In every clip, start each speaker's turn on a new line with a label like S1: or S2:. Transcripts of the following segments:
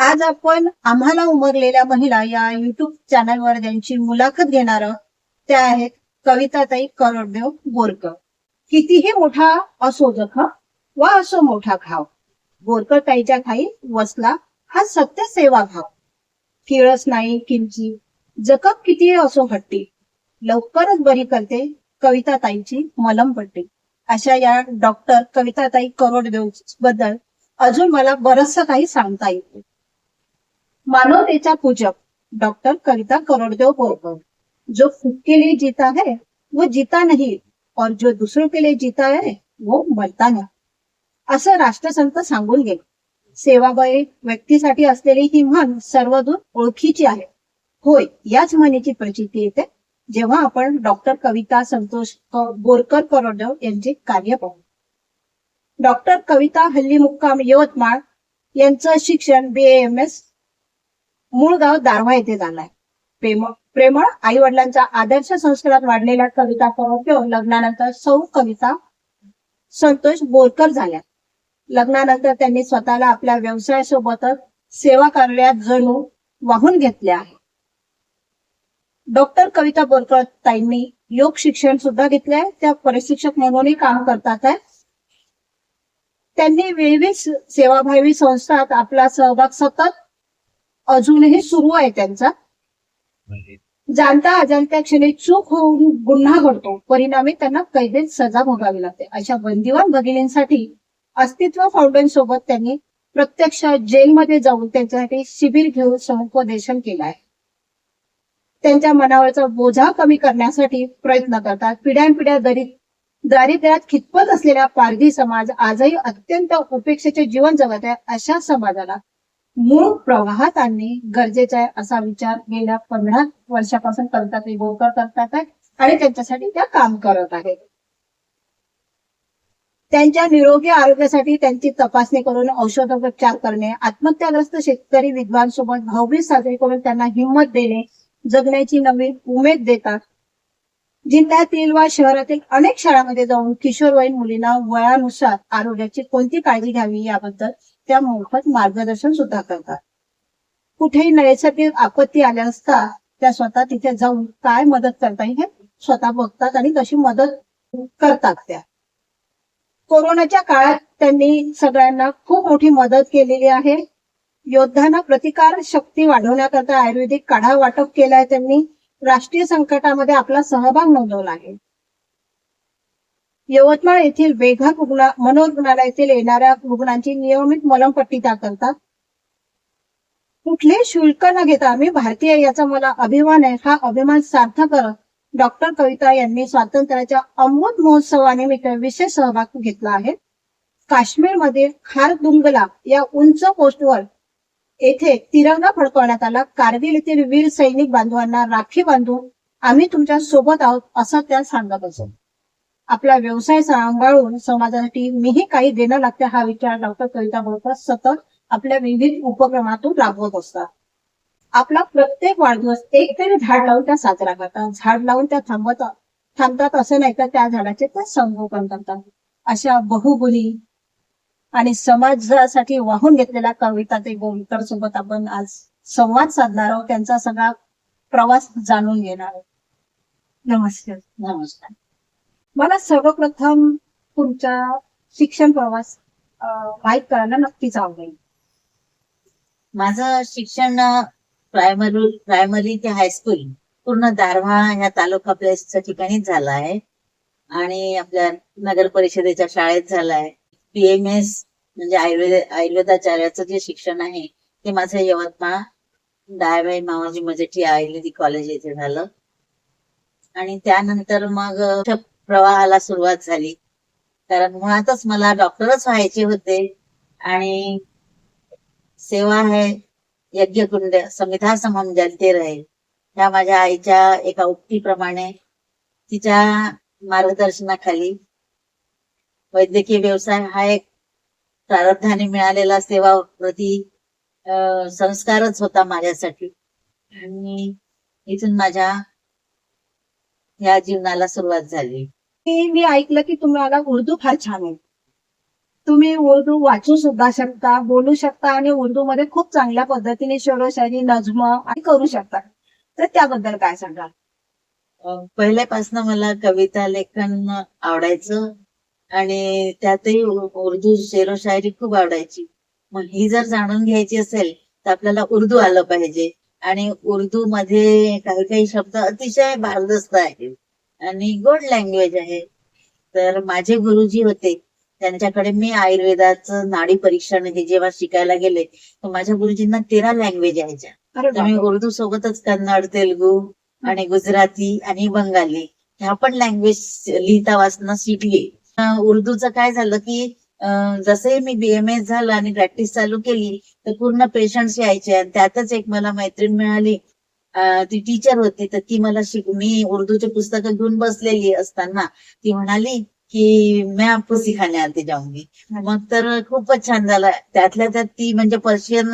S1: आज आपण आम्हाला उमरलेल्या महिला या युट्यूब चॅनलवर ज्यांची मुलाखत घेणार आहोत त्या आहेत कविताताई करोडदेव बोरकर. कितीही मोठा असो जखम वा असो मोठा घाव बोरकर ताईच्या खाई वसला हा सत्य सेवा भाव. किळस नाही किंची जखम कितीही असो हट्टी लवकरच बरी करते कविताताईची मलमपट्टी. अशा या डॉक्टर कविताताई करोडदेवबद्दल अजून मला बरचसं काही सांगता येते मानवतेचा पूजक डॉक्टर कविता करोड़देव बोरकर जो खुद के लिए जीता है वो जीता नहीं और जो दुसरों के लिए जीता है वो मरता नाही. असं राष्ट्रसंत सांगून गेले. सेवाबाई व्यक्तीसाठी असलेली ही म्हण सर्वदूर ओळखीची आहे. होय याच म्हणीची प्रचिती येते जेव्हा आपण डॉक्टर कविता संतोष बोरकर करोडदेव यांचे कार्य पाहू. डॉक्टर कविता हल्ली मुक्काम यवतमाळ यांचं शिक्षण बी एम एस मूळ गाव दारव्हा येथे झालाय. प्रेम प्रेमळ आई वडिलांच्या आदर्श संस्कारात वाढलेल्या कविता करोडदेव लग्नानंतर सौ कविता संतोष बोरकर झाल्या. लग्नानंतर त्यांनी स्वतःला आपल्या व्यवसायासोबतच सेवा कार्यात जणू वाहून घेतले आहे. डॉक्टर कविता बोरकर ताईंनी योग शिक्षण सुद्धा घेतले आहे. त्या प्रशिक्षक म्हणूनही काम करतात आहे. त्यांनी विविध सेवाभावी संस्थात आपला सहभाग सतत अजूनही सुरू आहे त्यांचा. जाणता अजाणत्या क्षणी चूक होऊन गुन्हा घडतो. परिणामी त्यांना कैदेत सजा भोगावी लागते. अशा बंदिवान भगिनींसाठी अस्तित्व फाउंडेशन सोबत त्यांनी प्रत्यक्ष जेलमध्ये जाऊन त्यांच्यासाठी शिबिर घेऊन समुपदेशन केलं आहे. त्यांच्या मनावरचा बोजा कमी करण्यासाठी प्रयत्न करतात. पिढ्यानपिढ्या दरी दारिद्र्यात खितपत असलेला पारधी समाज आजही अत्यंत उपेक्षेचे जीवन जगत आहे अशा समाजाला मूळ प्रवाहात आणणे गरजेचे आहे असा विचार गेल्या पंधरा वर्षापासून करतात ते करतात आणि त्यांच्यासाठी त्या काम करत आहेत. त्यांच्या निरोगी आरोग्यासाठी त्यांची तपासणी करून औषधोपचार करणे आत्महत्याग्रस्त शेतकरी विद्वांसोबत भाऊबीज साजरी करून त्यांना हिंमत देणे जगण्याची नवीन उमेद देतात. जिल्ह्यातील वा शहरातील अनेक शाळांमध्ये जाऊन किशोरवयीन मुलींना वयानुसार आरोग्याची कोणती काळजी घ्यावी याबद्दल त्या मोफत मार्गदर्शन सुद्धा करतात. कुठेही नैसर्गिक आपत्ती आल्या असता त्या स्वतः तिथे जाऊन काय मदत करता येईल हे स्वतः बघतात आणि तशी मदत करतात त्या. कोरोनाच्या काळात त्यांनी सगळ्यांना खूप मोठी मदत केलेली आहे. योद्धांना प्रतिकार शक्ती वाढवण्याकरता आयुर्वेदिक काढा वाटप केलाय त्यांनी. राष्ट्रीय संकटामध्ये आपला सहभाग नोंदवला आहे. यवतमाळ येथील वेघा रुग्णा मनोरुग्णालयातील येणाऱ्या रुग्णांची नियमित मलमपट्टी त्या करतात कुठले शुल्क न घेता आम्ही भारतीय याचा मला अभिमान आहे. हा अभिमान सार्थ करत डॉक्टर कविता यांनी स्वातंत्र्याच्या अमृत महोत्सवानिमित्त विशेष सहभाग घेतला आहे. काश्मीरमध्ये खारदुंगला या उंच पोस्टवर येथे तिरंगा फडकवण्यात आला. कारगिल येथील वीर सैनिक बांधवांना राखी बांधून आम्ही तुमच्यासोबत आहोत असं त्या सांगत असत. आपला व्यवसाय सांभाळून समाजासाठी मीही काही देणं लागते हा विचार डॉक्टर कविता बोलकर सतत आपल्या विविध उपक्रमातून राबवत असतात. आपला प्रत्येक वाढदिवस एक तरी झाड लावून त्या साजरा करतात. झाड लावून त्या थांबत थांबतात असं नाही तर त्या झाडाचे ते संगोपन करतात. अशा बहुगुणी आणि समाजासाठी वाहून घेतलेल्या कविता ते बोलकर सोबत आपण आज संवाद साधणार आहोत. त्यांचा सगळा प्रवास जाणून घेणार आहोत. नमस्कार.
S2: नमस्कार.
S1: मला सर्वप्रथम तुमचा शिक्षण प्रवास माहीत करायला नक्कीच आवडेल.
S2: माझं शिक्षण प्रायमरी प्रायमरी ते हायस्कूल पूर्ण दारव्हा ह्या तालुका प्लेसच्या ठिकाणीच झालं आहे. आणि आपल्या नगर परिषदेच्या शाळेत झालाय पीएमएस म्हणजे आयुर्वेद आयुर्वेदाचार्याचं जे शिक्षण आहे ते माझं यवतमाळ डायबाई मामाजी मजेठी आयुर्वेदिक कॉलेज येथे झालं. आणि त्यानंतर मग प्रवाहाला सुरुवात झाली. कारण मुळातच मला डॉक्टरच व्हायचे होते आणि सेवा है यज्ञकुंड संविधा समम जलते राहील. ह्या माझ्या आईच्या एका उक्तीप्रमाणे तिच्या मार्गदर्शनाखाली वैद्यकीय व्यवसाय हा एक प्रारब्धाने मिळालेला सेवा प्रती अं, संस्कारच होता माझ्यासाठी. आणि इथून माझ्या या जीवनाला सुरुवात झाली.
S1: मी ऐकलं की तुम्हाला उर्दू फार छान आहे. तुम्ही उर्दू वाचू सुद्धा शकता बोलू शकता आणि उर्दू मध्ये खूप चांगल्या पद्धतीने शेरोशायरी नजम आणि करू शकता. तर त्याबद्दल काय सांगाल?
S2: पहिल्यापासून मला कविता लेखन आवडायचं आणि त्यातही उर्दू शेरो शायरी खूप आवडायची. मग ही जर जाणून घ्यायची असेल तर आपल्याला उर्दू आलं पाहिजे. आणि उर्दू मध्ये काही काही शब्द अतिशय भारदस्त आहेत. आणि गोड लँग्वेज आहे. तर माझे गुरुजी होते. त्यांच्याकडे मी आयुर्वेदाचं नाडी परीक्षण हे जेव्हा शिकायला गेले तर माझ्या गुरुजींना तेरा लँग्वेज यायच्या. मी. उर्दू सोबतच कन्नड तेलुगू आणि गुजराती आणि बंगाली ह्या पण लँग्वेज लिहिता वाचणं शिकली. उर्दूचं काय झालं की जसंही मी बीएमएस झालं आणि प्रॅक्टिस चालू केली तर पूर्ण पेशंट्स यायचे आणि त्यातच एक मला मैत्रीण मिळाली. ती टीचर होती तर ती मला शिक मी उर्दूचे पुस्तकं घेऊन बसलेली असताना ती म्हणाली की मैं आपको सिखाने आते जाऊंगी. मग तर खूपच छान झालं. त्यातल्या त्यात ती म्हणजे पर्शियन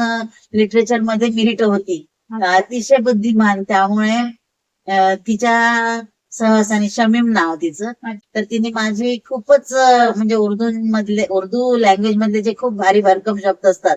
S2: लिटरेचरमध्ये मिरिट होती. अतिशय बुद्धिमान. त्यामुळे तिच्या सहसाने शमीम नाव तिचं. तर तिने माझी खूपच म्हणजे उर्दू मधले उर्दू लँग्वेज मधले जे खूप भारी भरकम शब्द असतात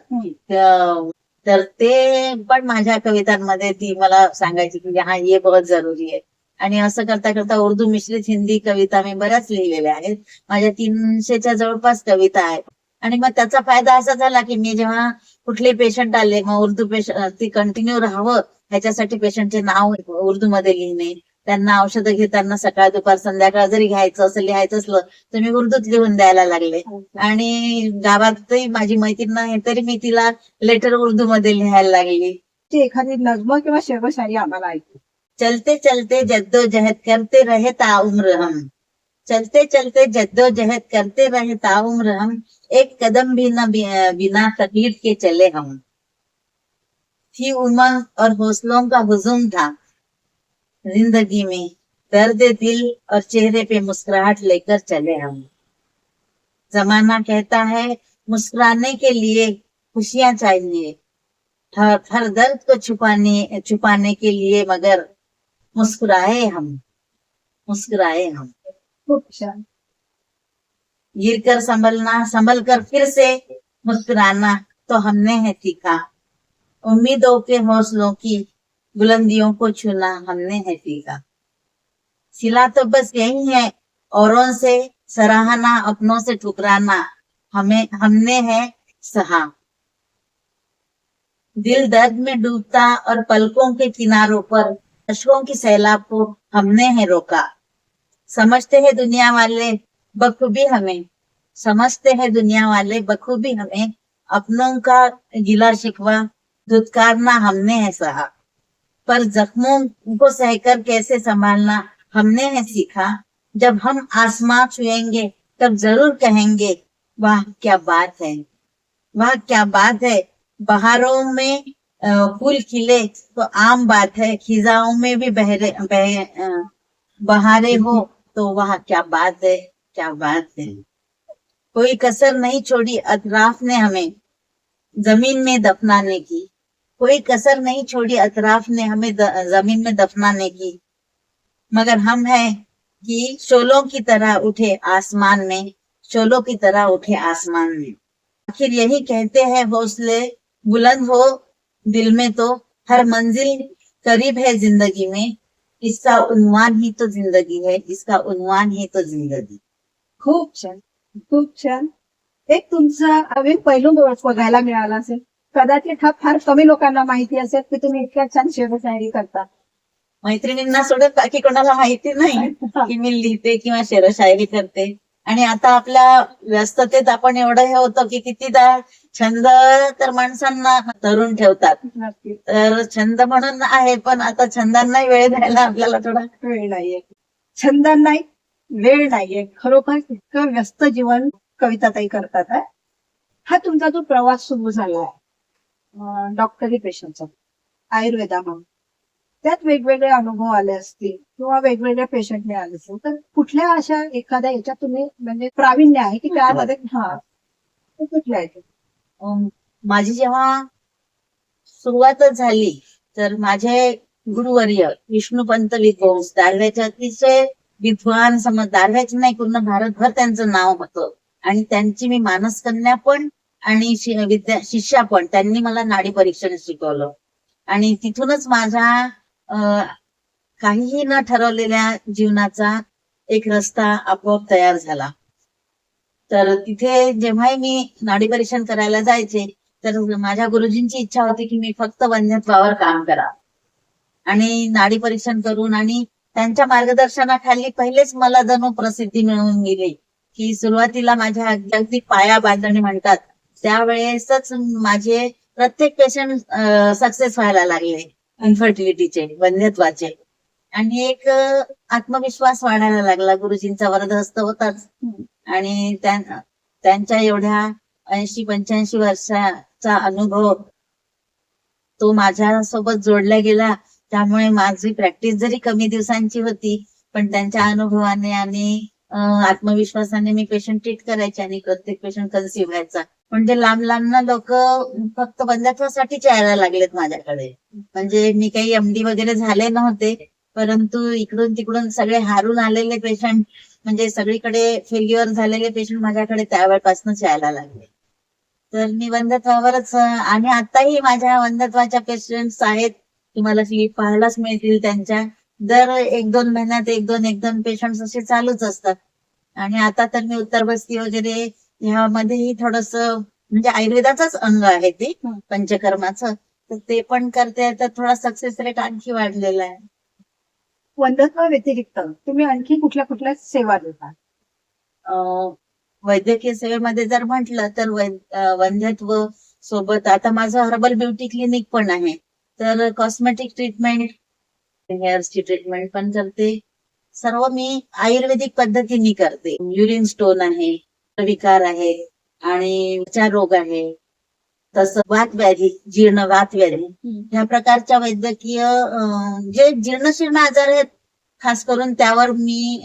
S2: तर ते पण माझ्या कवितांमध्ये ती मला सांगायची की हा ये बहुत जरुरी आहे. आणि असं करता करता उर्दू मिश्रित हिंदी कविता मी बऱ्याच लिहिलेल्या आहेत. माझ्या तीनशेच्या जवळपास कविता आहेत. आणि मग त्याचा फायदा असा झाला की मी जेव्हा कुठले पेशंट आले मग उर्दू पेशंट ती कंटिन्यू राहावं ह्याच्यासाठी पेशंटचे नाव उर्दू मध्ये लिहिणे. त्यांना औषधं घेताना सकाळ दुपार संध्याकाळ जरी घ्यायचं असं लिहायचं असलं तर मी उर्दूत लिहून द्यायला लागले. आणि गावातही माझी मैत्रीण आहे तरी मी तिला लेटर उर्दू मध्ये लिहायला लागली.
S1: ती एखादी नज्म किंवा शेरोशायरी आम्हाला ऐकू.
S2: चलते चलते जद्दोजहद करते रहे ताउम्र हम. चलते चलते जद्दोजहद करते रहे ताउम्र हम. एक कदम भी न बिना तकलीफ के चले हम. थी उमंग और हौसलों का हुजूम था। जिंदगी में दर्द दिल और चेहरे पे मुस्कुराहट लेकर चले हम. जमाना कहता है मुस्कुराने के लिए खुशियां चाहिए। हर हर दर्द को छुपाने छुपाने के लिए मगर मुस्कुराए हम। मुस्कुराए हम। गिर कर संभलना संभल कर फिर से मुस्कुराना तो हमने है सीखा। उम्मीदों के हौसलों की बुलंदियों को छूना हमने है सीखा सिला तो बस यही है औरों से सराहना अपनों से ठुकराना हमें हमने है सहा। दिल दर्द में डूबता और पलकों के किनारों पर अशकों की सैलाब को हमने है रोका। समझते हैं दुनिया वाले बखूबी हमें समझते हैं दुनिया वाले बखूबी हमें अपनों का गिला शिकवा धुतकारना हमने है सहा। पर जख्मों को सहकर कैसे संभालना हमने है सीखा। जब हम आसमां छुएँगे तब ज़रूर कहेंगे वाह क्या बात है। वाह क्या बात है। बहारों में फूल खिले तो आम बात है। खिजाओं में भी बहरे बह, बहारे हो तो वह क्या बात है क्या बात है। कोई कसर नहीं छोड़ी अतराफ ने हमें ज़मीन में दफनाने की। कोई कसर नहीं छोड़ी, अतराफ ने हमें ज़मीन में दफनाने की। मगर हम है कि शोलों की तरह उठे आसमान में, शोलों की तरह उठे आसमान में। आखिर यही कहते हैं हौसले बुलंद हो दिल में तो हर मंजिल करीब है ज़िंदगी में। इसका उन्वान ही तो ज़िंदगी है, इसका उन्वान ही तो ज़िंदगी।
S1: खूप छान खूप छान एक तुमचा नवीन पैलू बघायला मिळाला असेल कदाचित हा फार कमी लोकांना माहिती असेल की तुम्ही इतक्या छान शेरोशायरी करता.
S2: मैत्रिणींना सोडत बाकी कोणाला माहिती नाही की मी लिहिते किंवा शेरशायरी करते. आणि आता आपल्या व्यस्ततेत आपण एवढं हे होतं की कितीदा छंद तर माणसांना धरून ठेवतात. तर छंद म्हणून आहे पण आता छंदांनाही वेळ द्यायला आपल्याला थोडा
S1: वेळ नाहीये. छंद नाही वेळ नाहीये. खरोखर इतकं व्यस्त जीवन कविताताई करतात हा. हा तुमचा जो प्रवास सुरू झाला आहे डॉक्टरी पेशंटचा आयुर्वेदा म्हणून. त्यात वेगवेगळे अनुभव आले असतील किंवा वेगवेगळे पेशंट मिळाले असतील. तर कुठल्या अशा एखाद्या याच्यात तुम्ही म्हणजे प्रावीण्य आहे की त्यामध्ये हा. कुठल्या आहेत?
S2: माझी जेव्हा सुरुवातच झाली तर माझे गुरुवर्य विष्णुपंत विद्वंस दारव्याचे अतिशय विद्वान समज दारव्याचे नाही पूर्ण भारतभर त्यांचं नाव होतं. आणि त्यांची मी मानसकन्या पण आणि विद्या शिष्या पण. त्यांनी मला नाडी परीक्षण शिकवलं. आणि तिथूनच माझ्या काहीही न ठरवलेल्या जीवनाचा एक रस्ता आपोआप तयार झाला. तर तिथे जेव्हाही मी नाडी परीक्षण करायला जायचे तर माझ्या गुरुजींची इच्छा होती की मी फक्त वन्यत्वावर काम करा. आणि नाडी परीक्षण करून आणि त्यांच्या मार्गदर्शनाखाली पहिलेच मला जणू प्रसिद्धी मिळवून गेली की सुरुवातीला माझ्या अगदी पाया बांधणी म्हणतात त्यावेळेसच माझे प्रत्येक पेशंट सक्सेस व्हायला लागले. इन्फर्टिलिटीचे वन्यत्वाचे. आणि एक आत्मविश्वास वाढायला लागला. गुरुजींचा वरदहस्त होताच. आणि त्यांच्या एवढ्या ऐंशी पंच्याऐंशी वर्षाचा अनुभव तो माझ्या सोबत जोडला गेला. त्यामुळे माझी प्रॅक्टिस जरी कमी दिवसांची होती पण त्यांच्या अनुभवाने आणि आत्मविश्वासाने मी पेशंट ट्रीट करायचे आणि प्रत्येक पेशंट कन्सिव्ह व्हायचा. म्हणजे लांब लांब लोक फक्त बंधत्वासाठीच यायला लागलेत माझ्याकडे. म्हणजे मी काही एमडी वगैरे झाले नव्हते परंतु इकडून तिकडून सगळे हारून आलेले पेशंट म्हणजे सगळीकडे फेल्युअर झालेले पेशंट माझ्याकडे त्यावेळेपासूनच यायला लागले. तर मी वंधत्वावरच आणि आताही माझ्या वंधत्वाच्या पेशंट्स आहेत तुम्हाला स्लीप पाहायलाच मिळतील त्यांच्या. दर एक दोन महिन्यात एक दोन एक दोन पेशंट असे चालूच असतात. आणि आता तर मी उत्तर बस्ती वगैरे ह्यामध्येही थोडस म्हणजे आयुर्वेदाचंच अंग आहे ते. पंचकर्माचं. तर ते पण करते तर थोडा सक्सेस रेट आणखी वाढलेला आहे.
S1: वंदत्वा व्यतिरिक्त तुम्ही आणखी कुठल्या कुठल्या सेवा देता?
S2: वैद्यकीय सेवेमध्ये जर म्हटलं तर वंध्यत्व सोबत आता माझं हर्बल ब्युटी क्लिनिक पण आहे. तर कॉस्मेटिक ट्रीटमेंट हेअर्सची ट्रीटमेंट पण करते. सर्व मी आयुर्वेदिक पद्धतीने करते. युरिन स्टोन आहे. विकार आहे आणि रोग आहे. तसं वात व्याधी जीर्ण वात व्याधी. ह्या प्रकारच्या वैद्यकीय जे जीर्णशीर्ण आजार आहेत खास करून त्यावर मी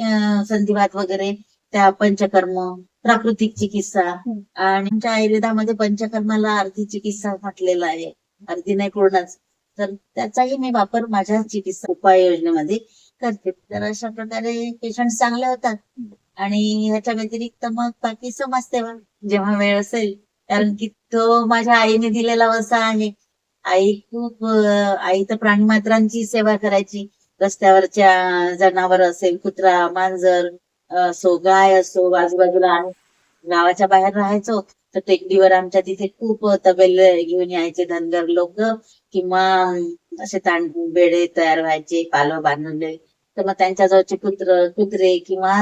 S2: संधिवात वगैरे त्या पंचकर्म प्राकृतिक चिकित्सा. आणि आमच्या आयुर्वेदामध्ये पंचकर्माला अर्धी चिकित्सा म्हटलेलं आहे. अर्धी नाही पूर्णच. तर त्याचाही मी वापर माझ्या चिकित्सा उपाययोजनेमध्ये करते. तर अशा प्रकारे पेशंट चांगले होतात. आणि ह्याच्या व्यतिरिक्त मग बाकी समाजसेवा जेव्हा वेळ असेल कारण की तो माझ्या आईने दिलेला वसा आहे. आई खूप आई तर प्राणीमात्रांची सेवा करायची. रस्त्यावरच्या जनावर असेल कुत्रा मांजर असो गाय असो आजूबाजूला गावाच्या बाहेर राहायचो तर टेकडीवर आमच्या तिथे खूप तबेल घेऊन यायचे धनगर लोक किंवा असे ताण बेडे तयार व्हायचे पालव बांधले तर मग त्यांच्या जवळचे कुत्र कुत्रे किंवा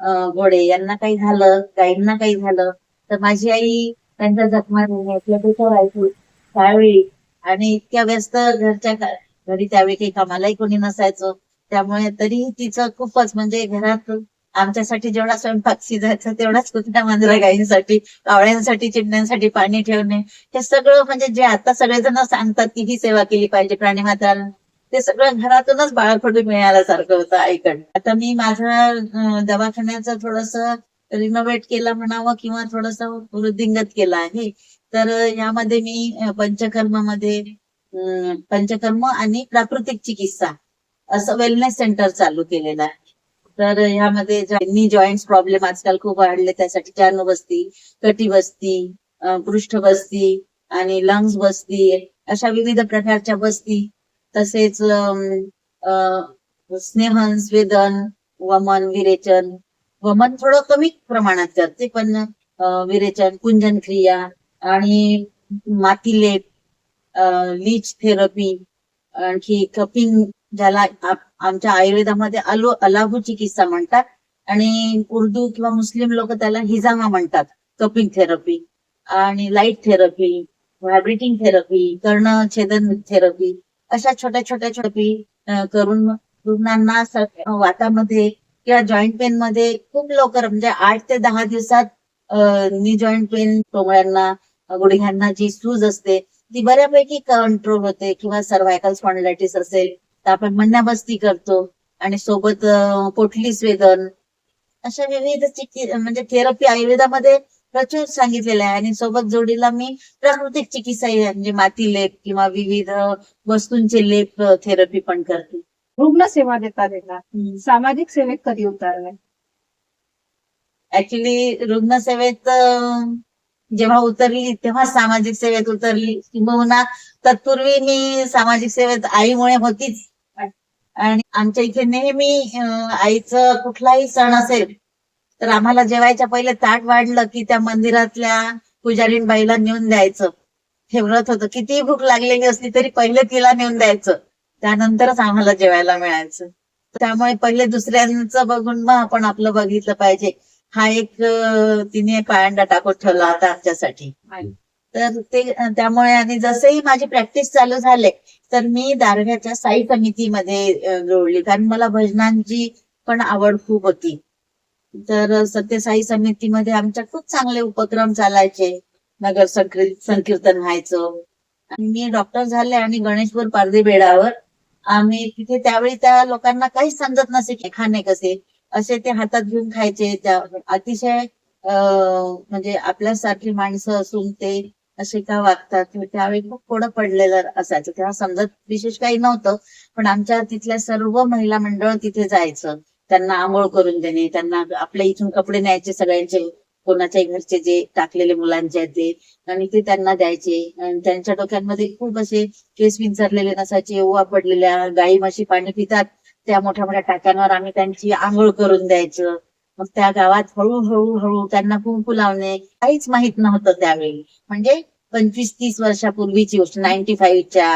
S2: घोडे यांना काही झालं गाईंना काही झालं तर माझी आई त्यांचा जखमा आपल्या व्हायची त्यावेळी. आणि इतक्या व्यस्त घरच्या घरी त्यावेळी काही कामालाही कोणी नसायचं. त्यामुळे तरी तिचं खूपच म्हणजे घरात आमच्यासाठी जेवढा स्वयंपाक शिजायचा तेवढाच कुठल्या मांजरा गायींसाठी कावळ्यांसाठी चिमण्यांसाठी पाणी ठेवणे हे सगळं म्हणजे जे आता सगळेजण सांगतात की ही सेवा केली पाहिजे प्राणी माताला ते सगळं घरातूनच बाळकडून मिळाल्यासारखं होतं आईकडे आता मी माझ्या दवाखान्याचं थोडस रिनोव्हेट केलं म्हणावं किंवा थोडस वृद्धिंगत केलं आहे तर यामध्ये मी पंचकर्ममध्ये पंचकर्मामध्ये पंचकर्म आणि प्राकृतिक चिकित्सा असं वेलनेस सेंटर चालू केलेलं आहे. तर ह्यामध्ये ज्यांनी जॉईंट प्रॉब्लेम आजकाल खूप वाढले त्यासाठी चार्न बसती कटी बसती पृष्ठ बसती आणि लंग्स बसती अशा विविध प्रकारच्या बसती तसेच अं, स्नेहन स्वेदन वमन विरेचन. वमन थोडं कमी प्रमाणात करते पण विरेचन कुंजन क्रिया आणि माती लेप लीच थेरपी आणखी कपिंग ज्याला आमच्या आयुर्वेदामध्ये अलो अलाभू चिकित्सा म्हणतात. आणि उर्दू किंवा मुस्लिम लोक त्याला हिजामा म्हणतात कपिंग थेरपी आणि लाइट थेरपी व्हायब्रेटिंग थेरपी कर्ण छेदन थेरपी अशा छोट्या छोट्या छोटी करून रुग्णांना वातामध्ये किंवा जॉईंट पेन मध्ये खूप लवकर म्हणजे आठ ते दहा दिवसात नी जॉईंट पेन टोंगळ्यांना गुडघ्यांना जी सूज असते ती बऱ्यापैकी कंट्रोल होते किंवा सर्वायकल स्पॉन्डिलायटिस असेल तर आपण म्हणण्याबस्ती करतो आणि सोबत पोटली स्वेदन अशा विविध म्हणजे थेरपी आयुर्वेदामध्ये प्रचुर सांगितलेलं आहे. आणि सोबत जोडीला मी प्राकृतिक चिकित्सा म्हणजे माती लेप किंवा विविध वस्तूंचे लेप थेरपी पण करते.
S1: रुग्ण सेवा देता देता सामाजिक सेवेत कधी उतरलाय
S2: ऍक्च्युली रुग्णसेवेत जेव्हा उतरली तेव्हा सामाजिक सेवेत उतरली. किंबहुना तत्पूर्वी मी सामाजिक सेवेत आईमुळे होतीच. आणि आमच्या इथे नेहमी आईचं कुठलाही सण असेल तर आम्हाला जेवायच्या पहिले ताट वाढलं की त्या मंदिरातल्या पुजारीण बाईला नेऊन द्यायचं. हे व्रत होतं. कितीही भूक लागलेली असली तरी पहिले तिला नेऊन द्यायचं. त्यानंतरच आम्हाला जेवायला मिळायचं. त्यामुळे पहिले दुसऱ्यांचं बघून मग आपण आपलं बघितलं पाहिजे. हा एक तिने पायंडा टाकून ठेवला होता आमच्यासाठी. तर ते त्यामुळे आणि जसंही माझी प्रॅक्टिस चालू झाले तर मी दारव्याच्या साई समितीमध्ये जोडली. कारण मला भजनांची पण आवड खूप होती. तर सत्यसाई समितीमध्ये आमच्या खूप चांगले उपक्रम चालायचे. नगर संकीर्तन व्हायचं. आणि मी डॉक्टर झाले आणि गणेशपूर पारधी बेडावर आम्ही तिथे त्यावेळी त्या लोकांना काहीच समजत नसे की खाणे कसे? असे ते हातात घेऊन खायचे. त्या अतिशय म्हणजे आपल्यासारखी माणसं असून ते असे का वागतात? त्यावेळी खूप कोडं पडलेलं असायचं. तेव्हा समजत विशेष काही नव्हतं. पण आमच्या तिथल्या सर्व महिला मंडळ तिथे जायचं. त्यांना आंघोळ करून देणे त्यांना आपल्या इथून कपडे न्यायचे सगळ्यांचे कोणाच्याही घरचे जे टाकलेले मुलांचे आहेत ते. आणि ते त्यांना द्यायचे. आणि त्यांच्या डोक्यांमध्ये खूप असे केस विंचरलेले नसायचे ओवा पडलेल्या गाई म्हशी पाणी पितात. त्या मोठ्या मोठ्या टाक्यांवर आम्ही त्यांची आंघोळ करून द्यायचं. मग त्या गावात हळूहळू हळू त्यांना कुंकू लावणे काहीच माहीत नव्हतं त्यावेळी. म्हणजे पंचवीस तीस वर्षापूर्वीची गोष्ट नाईन्टी फाईव्हच्या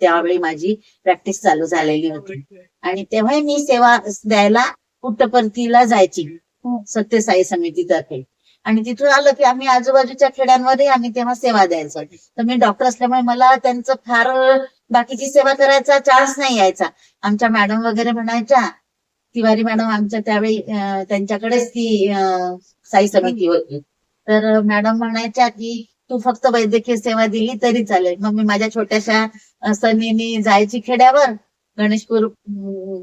S2: त्यावेळी माझी प्रॅक्टिस चालू झालेली होती. आणि तेव्हा मी सेवा द्यायला पुट्टपर्तीला जायची सत्यसाई समितीतर्फे आणि तिथून आलं की आम्ही आजूबाजूच्या खेड्यांमध्ये आम्ही तेव्हा सेवा द्यायचो. तर मी डॉक्टर असल्यामुळे मला त्यांचं फार बाकीची सेवा करायचा चान्स नाही यायचा. आमच्या मॅडम वगैरे म्हणायच्या तिवारी मॅडम आमच्या त्यावेळी त्यांच्याकडेच ती साई समिती होती. तर मॅडम म्हणायच्या की तू फक्त वैद्यकीय सेवा दिली तरी चालेल. मग मी माझ्या छोट्याशा सनीनी जायची खेड्यावर गणेशपूर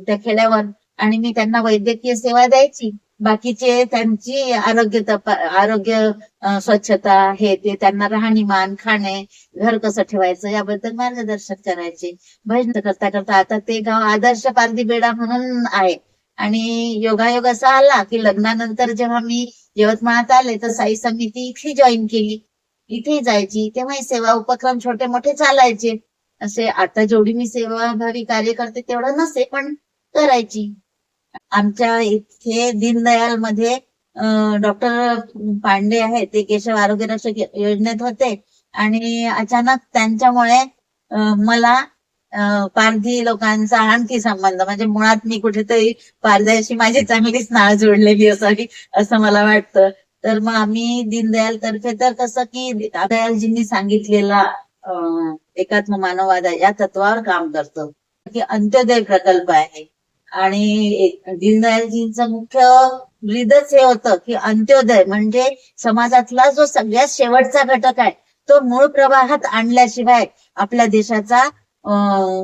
S2: त्या खेड्यावर आणि मी त्यांना वैद्यकीय सेवा द्यायची. बाकीचे त्यांची आरोग्य तपा आरोग्य स्वच्छता हे ते त्यांना राहणीमान खाणे घर कसं ठेवायचं याबद्दल मार्गदर्शन करायचे. भजन करता करता आता ते गाव आदर्श पारदी बेडा म्हणून आहे. आणि योगायोग असा आला की लग्नानंतर जेव्हा मी यवतमाळात आले तर साई समिती इथली जॉईन केली. इथे जायची तेव्हाही सेवा उपक्रम छोटे मोठे चालायचे. असे आता जेवढी मी सेवाभावी कार्य करते तेवढं नसे पण करायची. आमच्या इथे दीनदयाल मध्ये डॉक्टर पांडे आहेत ते केशव आरोग्य रक्षक योजनेत होते. आणि अचानक त्यांच्यामुळे मला पारधी लोकांचा आणखी संबंध म्हणजे मुळात मी कुठेतरी पारध्याशी माझी चांगलीच नाळ जोडलेली असावी असं मला वाटतं. तर मग आम्ही दीनदयाल तर्फे तर कसं की दयालजींनी सांगितलेला एकात्म मानववाद या तत्वावर काम करतो. की अंत्योदय प्रकल्प आहे. आणि दीनदयालजींचं मुख्य ब्रीदच हे होतं की अंत्योदय म्हणजे समाजातला जो सगळ्यात शेवटचा घटक आहे तो मूळ प्रवाहात आणल्याशिवाय आपल्या देशाचा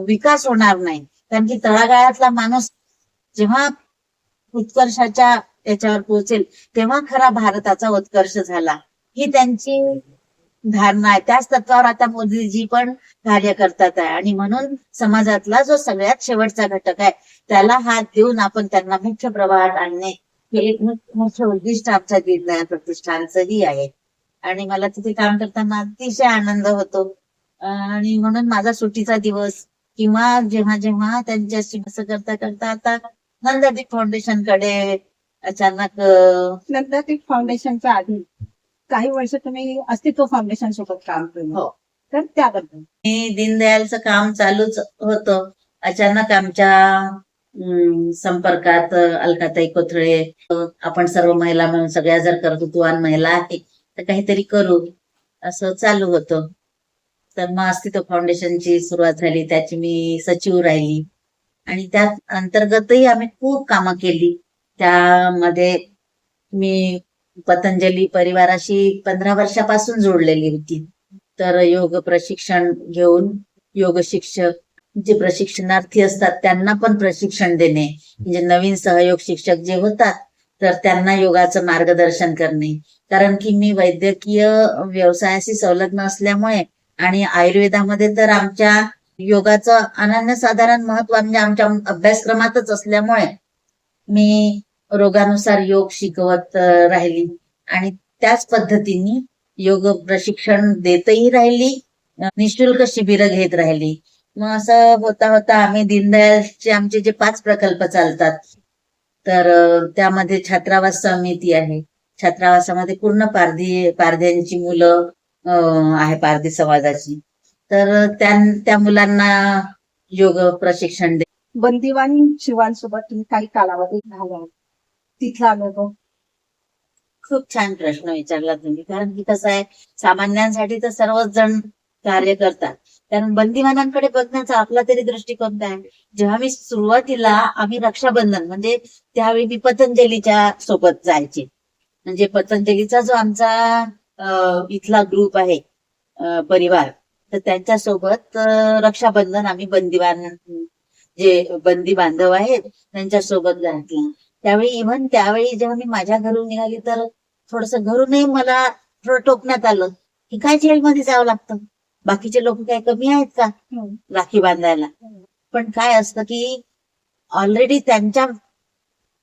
S2: विकास होणार नाही. कारण की तळागाळातला माणूस जेव्हा उत्कर्षाच्या याच्यावर पोहोचेल तेव्हा खरा भारताचा उत्कर्ष झाला. ही त्यांची धारणा आहे. त्याच तत्वावर आता मोदीजी पण कार्य करतात आहे. आणि म्हणून समाजातला जो सगळ्यात शेवटचा घटक आहे त्याला हात देऊन आपण त्यांना मुख्य प्रवाहात आणणे हे एक मुख्य उद्दिष्ट आमच्या दीनदयाळ प्रतिष्ठानचंही आहे. आणि मला तिथे काम करताना अतिशय आनंद होतो. आणि म्हणून माझा सुट्टीचा दिवस किंवा जेव्हा जेव्हा त्यांच्याशी असं करता करता आता नंदादीप फाउंडेशनकडे अचानक
S1: नंदादीप फाउंडेशनच्या आधी काही वर्ष तुम्ही अस्तित्व फाउंडेशन सोबत काम केलं.
S2: हो.
S1: तर त्याबद्दल.
S2: आणि दीनदयालचं काम चालूच होतं. अचानक आमच्या संपर्कात अलकाताई कोथळे आपण सर्व महिला मिळून सगळ्या जर कर्तृत्ववान महिला आहे तर काहीतरी करू असं चालू होतं. तर मग अस्तित्व फाउंडेशनची सुरुवात झाली त्याची मी सचिव राहिली. आणि त्या अंतर्गतही आम्ही खूप कामं केली. त्यामध्ये मी पतंजली परिवाराशी पंधरा वर्षापासून जोडलेली होती. तर योग प्रशिक्षण घेऊन योग शिक्षक जे प्रशिक्षणार्थी असतात त्यांना पण प्रशिक्षण देणे. म्हणजे नवीन सहयोग शिक्षक जे होतात तर त्यांना योगाचं मार्गदर्शन करणे. कारण की मी वैद्यकीय व्यवसायाशी संलग्न असल्यामुळे आणि आयुर्वेदामध्ये तर आमच्या योगाचं अनन्यसाधारण महत्त्व म्हणजे आमच्या अभ्यासक्रमातच असल्यामुळे मी रोगानुसार योग शिकवत राहिली. आणि त्याच पद्धतीने योग प्रशिक्षण देतही राहिली. निशुल्क शिबिरं घेत राहिली. मग असं होता होता आम्ही दीनदयालचे आमचे जे पाच प्रकल्प चालतात तर त्यामध्ये छात्रावास समिती आहे. छात्रावासामध्ये पूर्ण पारधी पारध्यांची मुलं आहे पारधी समाजाची. तर त्या त्या मुलांना योग प्रशिक्षण दे.
S1: बंदिवान शिवांसोबत तुम्ही काही कालावधी घालवा. तिथला अनुभव.
S2: खूप छान प्रश्न विचारला तुम्ही. कारण की कसं आहे सामान्यांसाठी तर सर्वच जण कार्य करतात. कारण बंदीवानांकडे बघण्याचा आपला तरी दृष्टिकोन काय? जेव्हा मी सुरुवातीला आम्ही रक्षाबंधन म्हणजे त्यावेळी मी पतंजलीच्या सोबत जायचे. म्हणजे पतंजलीचा जो आमचा इथला ग्रुप आहे परिवार तर त्यांच्यासोबत रक्षाबंधन आम्ही बंदीवान जे बंदी बांधव आहेत त्यांच्यासोबत घातला. त्यावेळी इव्हन त्यावेळी जेव्हा मी माझ्या घरून निघाली तर थोडस घरूनही मला थोडं टोकण्यात आलं की काय जेलमध्ये जावं लागतं? बाकीचे लोक काय कमी आहेत का? राखी बांधायला. पण काय असतं की ऑलरेडी त्यांच्या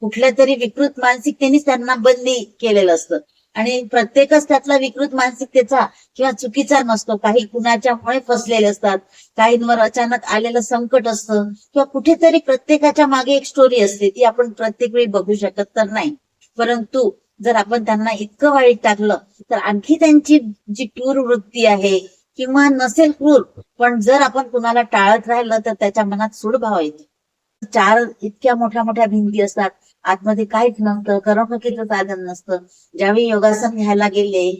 S2: कुठल्या तरी विकृत मानसिकतेनेच त्यांना बंदी केलेलं असतं. आणि प्रत्येकच त्यातला विकृत मानसिकतेचा किंवा चुकीचा नसतो. काही कुणाच्यामुळे फसलेले असतात काहींवर अचानक आलेलं संकट असतं किंवा कुठेतरी प्रत्येकाच्या मागे एक स्टोरी असते ती आपण प्रत्येक वेळी बघू शकत तर नाही. परंतु जर आपण त्यांना इतकं वाईट टाकलं तर आणखी त्यांची जी क्रूर वृत्ती आहे किंवा नसेल क्रूर पण जर आपण कुणाला टाळत राहिलं तर त्याच्या मनात सूडभाव येतो. चार इतक्या मोठ्या मोठ्या भिंती असतात आतमध्ये काहीच नसतं करमणुकीचं साधन नसतं. ज्यावेळी योगासन घ्यायला गेले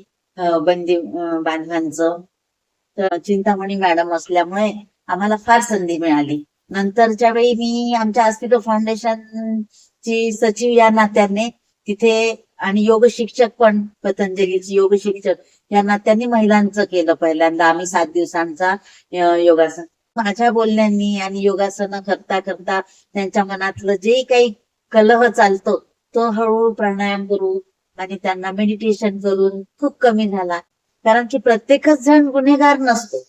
S2: बंदी बांधवांचं तर चिंतामणी मॅडम असल्यामुळे आम्हाला फार संधी मिळाली. नंतरच्या वेळी मी आमच्या अस्तित्व फाउंडेशन ची सचिव या नात्याने तिथे आणि योग शिक्षक पण पतंजलीची योग शिक्षक या नात्याने महिलांचं केलं पहिल्यांदा. आम्ही सात दिवसांचा योगासन. माझ्या बोलण्यांनी आणि योगासन करता करता त्यांच्या मनातलं जे काही कलह चालतो. तो हळूहळू प्राणायाम करू आणि त्यांना मेडिटेशन करून खूप कमी झाला. कारण की प्रत्येकच जण गुन्हेगार नसतो.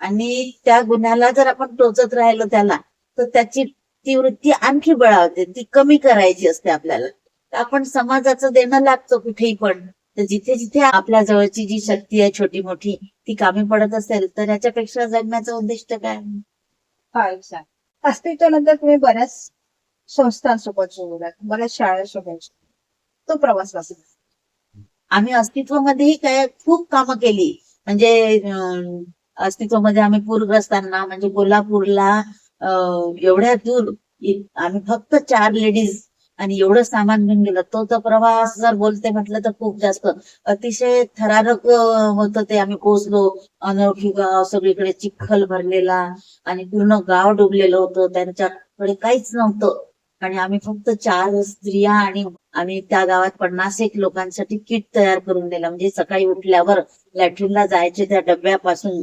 S2: आणि त्या गुन्ह्याला जर आपण टोचत राहिलो त्याला तर त्याची ती वृत्ती आणखी बळावते. ती कमी करायची असते आपल्याला. आपण समाजाचं देणं लागतो कुठेही पण. तर जिथे जिथे आपल्या जवळची जी शक्ती आहे छोटी मोठी ती कामी पडत असेल तर याच्यापेक्षा जगण्याचं उद्दिष्ट काय?
S1: काय छान. अस्तित्वानंतर तुम्ही बऱ्याच संस्थांसोबत जोडलात बऱ्याच शाळेसोबत तो प्रवास कसा
S2: आम्ही अस्तित्वामध्येही काय खूप कामं केली. म्हणजे अस्तित्वामध्ये आम्ही पूरग्रस्तांना म्हणजे कोल्हापूरला एवढ्या दूर आम्ही फक्त चार लेडीज आणि एवढं सामान घेऊन गेलो. तो तर प्रवास जर बोलते म्हटलं तर खूप जास्त. अतिशय थरारक होत होतं ते. आम्ही पोहोचलो अनोळखी गाव सगळीकडे चिखल भरलेला आणि पूर्ण गाव डुबलेलं होतं. त्यांच्याकडे काहीच नव्हतं. आणि आम्ही फक्त चार स्त्रिया आणि आम्ही त्या गावात पन्नास एक लोकांसाठी किट तयार करून दिलं. म्हणजे सकाळी उठल्यावर लॅट्रिनला जायचे त्या डब्यापासून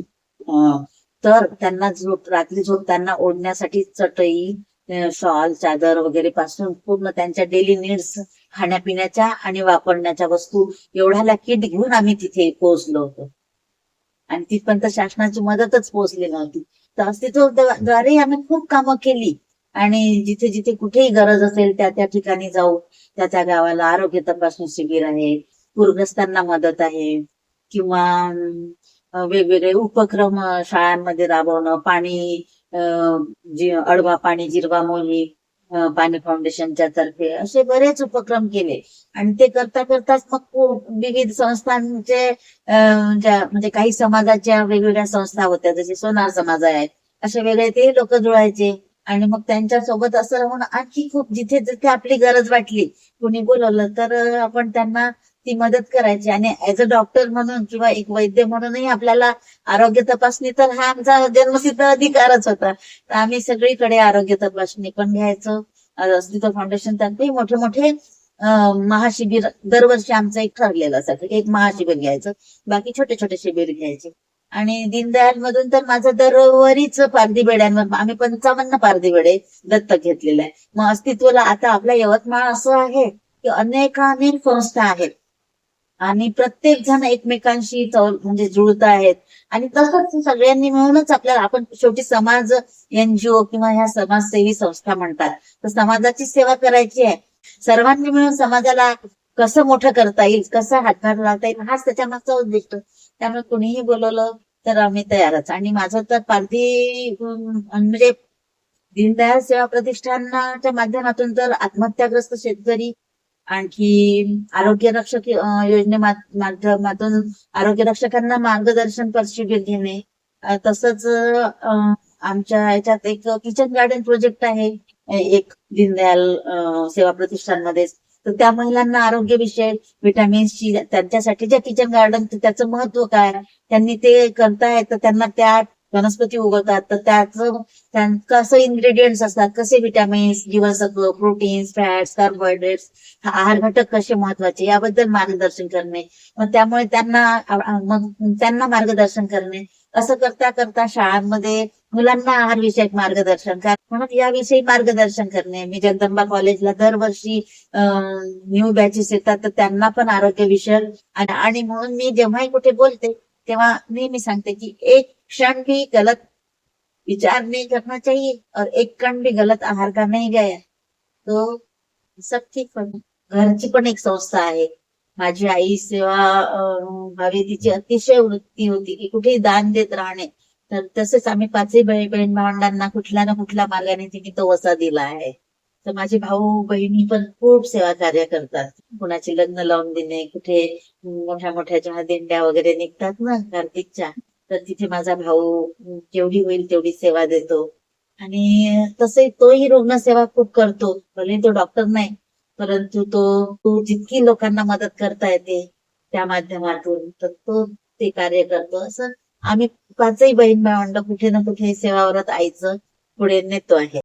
S2: तर त्यांना झोप रात्री झोपताना ओढण्यासाठी चटई शॉल चादर वगैरे पासून पूर्ण त्यांच्या डेली नीड्स खाण्यापिण्याच्या आणि वापरण्याच्या वस्तू एवढ्याला किट घेऊन आम्ही तिथे पोहोचलो होतो. आणि तिथपर्यंत शासनाची मदतच पोहोचली नव्हती. तर अस्तित्वद्वारे आम्ही खूप कामं केली. आणि जिथे जिथे कुठेही गरज असेल त्या त्या ठिकाणी जाऊ. त्या त्या गावाला आरोग्य तपासणी शिबिर आहे. पूरग्रस्तांना मदत आहे. किंवा वेगवेगळे उपक्रम शाळांमध्ये राबवणं पाणी अडवा पाणी जिरवा मोली पाणी फाउंडेशनच्या तर्फे असे बरेच उपक्रम केले. आणि ते करता करताच मग विविध संस्थांचे म्हणजे काही समाजाच्या वेगवेगळ्या संस्था होत्या जसे सोनार समाज आहे असे वेगळे ते लोक जुळायचे. आणि मग त्यांच्यासोबत असं राहून आणखी खूप जिथे जिथे आपली गरज वाटली कोणी बोलवलं तर आपण त्यांना ती मदत करायची. आणि ऍज अ डॉक्टर म्हणून किंवा एक वैद्य म्हणूनही आपल्याला आरोग्य तपासणी तर हा आमचा जन्मसिद्ध अधिकारच होता. तर आम्ही सगळीकडे आरोग्य तपासणी पण घ्यायचो. अस्तित्व फाउंडेशन तर्फे मोठे मोठे महाशिबिर दरवर्षी आमचं एक ठरलेलं असायचं. एक महाशिबिर घ्यायचं. बाकी छोटे छोटे शिबिर घ्यायचे. आणि दीनदयाल मधून तर माझं दरवरीच पारधी बेड्यांवर आम्ही पंचावन्न पारधी बेडे दत्तक घेतलेले आहे मग अस्तित्वाला आता आपला यवतमाळ असं आहे की अनेकानेक संस्था आहेत. आणि प्रत्येक जण एकमेकांशी म्हणजे जुळत आहेत. आणि तसंच सगळ्यांनी मिळूनच आपल्याला आपण शेवटी समाज एनजीओ किंवा ह्या समाजसेवी संस्था म्हणतात. तर समाजाची सेवा करायची आहे. सर्वांनी मिळून समाजाला कसं मोठं करता येईल कसं हातभार लावता येईल हाच त्याच्या मागचा उद्दिष्ट. त्यामुळे कुणीही बोलवलं तर आम्ही तयारच. आणि माझं तर पारधी म्हणजे दीनदयाल सेवा प्रतिष्ठानाच्या माध्यमातून तर आत्महत्याग्रस्त शेतकरी आणखी आरोग्य रक्षक योजने माध्यमातून आरोग्य रक्षकांना मार्गदर्शन शिबिर घेणे. तसंच आमच्या याच्यात एक किचन गार्डन प्रोजेक्ट आहे एक दीनदयाल सेवा प्रतिष्ठानमध्ये तर त्या महिलांना आरोग्यविषयक विटामिन्सची त्यांच्यासाठी जे किचन गार्डन त्याचं महत्त्व काय? त्यांनी ते करतायत तर त्यांना त्या वनस्पती उगवतात. तर त्याचं त्यां- कसं इन्ग्रेडियंट्स असतात. कसे विटॅमिन्स जीवनसत्व प्रोटीन्स फॅट्स कार्बोहायड्रेट्स आहार घटक कसे महत्त्वाचे? याबद्दल मार्गदर्शन करणे. मग त्यामुळे त्यांना मग त्यांना मार्गदर्शन करणे. असं करता करता शाळांमध्ये मुलांना आहार विषयक मार्गदर्शन कर. म्हणून याविषयी मार्गदर्शन करणे. मी जगदंबा कॉलेजला दरवर्षी न्यू बॅचेस येतात तर त्यांना पण आरोग्य विषयक आणि म्हणून मी जेव्हाही कुठे बोलते तेव्हा नेहमी सांगते की एक क्षण भी गलत विचार नहीं करना चाहिए और एक कण भी गलत आहार का नहीं गया तो सब ठीक पण घरची पण एक संस्था आहे. माझी आई सेवा भावे तिची अतिशय वृत्ती होती की कुठेही दान देत राहणे तर तसेच आम्ही पाचही बहीण बहीण भावंडांना कुठल्या ना कुठल्या मार्गाने तिने तो वसा दिला आहे. तर माझे भाऊ बहिणी पण खूप सेवा कार्य करतात. कुणाचे लग्न लावून देणे कुठे मोठ्या मोठ्या ज्या दिंड्या वगैरे निघतात ना कार्तिकच्या तर तिथे माझा भाऊ जेवढी होईल तेवढी सेवा देतो. आणि तसे तोही रुग्णसेवा खूप करतो. भले तो डॉक्टर नाही परंतु तो तो जितकी लोकांना मदत करता येते त्या माध्यमातून तर तो ते कार्य करतो. असं आम्ही पाचही बहीण भावंड कुठे ना कुठे सेवाव्रत आईचं पुढे नेतो आहे.